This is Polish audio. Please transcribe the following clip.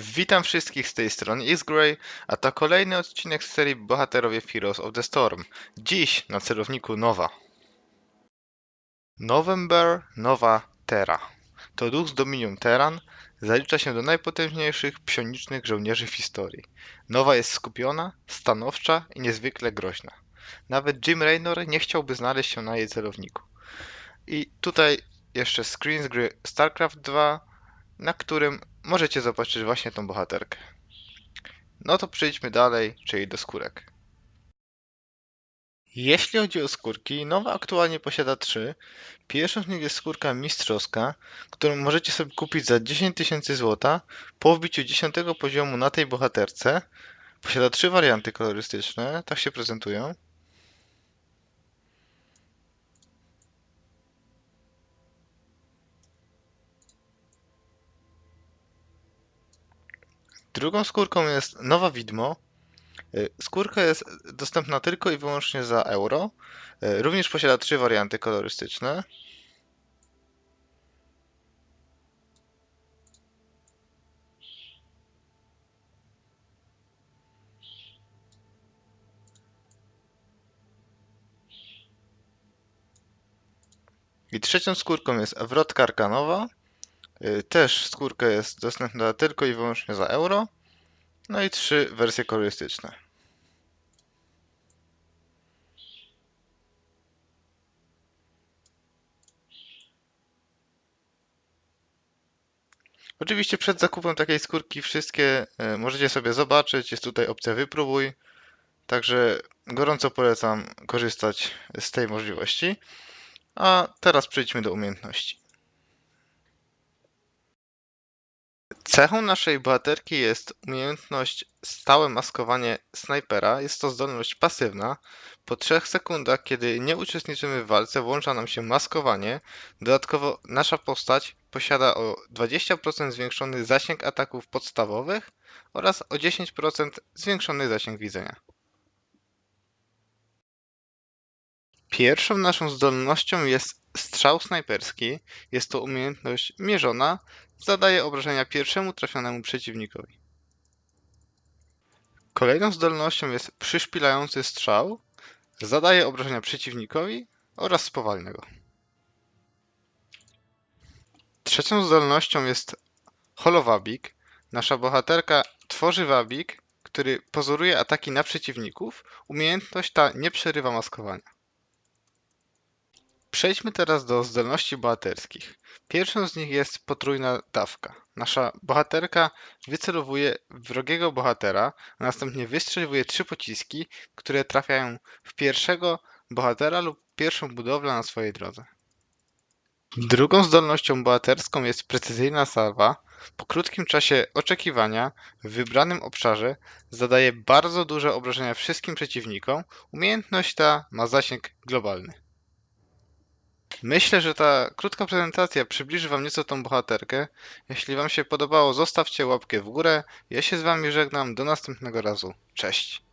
Witam wszystkich z tej strony X-Grey, a to kolejny odcinek z serii Bohaterowie Heroes of the Storm. Dziś na celowniku Nowa. November Nowa Terra. To duch z Dominium Terran zalicza się do najpotężniejszych psionicznych żołnierzy w historii. Nowa jest skupiona, stanowcza i niezwykle groźna. Nawet Jim Raynor nie chciałby znaleźć się na jej celowniku. I tutaj jeszcze screen z gry StarCraft 2, na którym możecie zobaczyć właśnie tą bohaterkę. No to przejdźmy dalej, czyli do skórek. Jeśli chodzi o skórki, nowa aktualnie posiada trzy. Pierwszą z nich jest skórka mistrzowska, którą możecie sobie kupić za 10 tysięcy złota po wbiciu 10 poziomu na tej bohaterce. Posiada trzy warianty kolorystyczne, tak się prezentują. Drugą skórką jest nowa widmo. Y, Skórka jest dostępna tylko i wyłącznie za euro. Y, Również posiada trzy warianty kolorystyczne. I trzecią skórką jest wrotka arkanowa. Y, Też skórka jest dostępna tylko i wyłącznie za euro. No i trzy wersje kolorystyczne. Oczywiście przed zakupem takiej skórki wszystkie e, możecie sobie zobaczyć. Jest tutaj opcja wypróbuj. Także gorąco polecam korzystać z tej możliwości. A teraz przejdźmy do umiejętności. Cechą naszej bohaterki jest umiejętność stałe maskowanie snajpera. Jest to zdolność pasywna. Po 3 sekundach, kiedy nie uczestniczymy w walce, włącza nam się maskowanie. Dodatkowo nasza postać posiada o 20% zwiększony zasięg ataków podstawowych oraz o 10% zwiększony zasięg widzenia. Pierwszą naszą zdolnością jest strzał snajperski. Jest to umiejętność mierzona. Zadaje obrażenia pierwszemu trafionemu przeciwnikowi. Kolejną zdolnością jest przyszpilający strzał. Zadaje obrażenia przeciwnikowi oraz spowalnia go. Trzecią zdolnością jest holowabik. Nasza bohaterka tworzy wabik, który pozoruje ataki na przeciwników. Umiejętność ta nie przerywa maskowania. Przejdźmy teraz do zdolności bohaterskich. Pierwszą z nich jest potrójna dawka. Nasza bohaterka wycelowuje wrogiego bohatera, a następnie wystrzeliwuje trzy pociski, które trafiają w pierwszego bohatera lub pierwszą budowlę na swojej drodze. Drugą zdolnością bohaterską jest precyzyjna salwa. Po krótkim czasie oczekiwania w wybranym obszarze zadaje bardzo duże obrażenia wszystkim przeciwnikom. Umiejętność ta ma zasięg globalny. Myślę, że ta krótka prezentacja przybliży Wam nieco tą bohaterkę. Jeśli Wam się podobało, zostawcie łapkę w górę. Ja się z Wami żegnam. Do następnego razu. Cześć.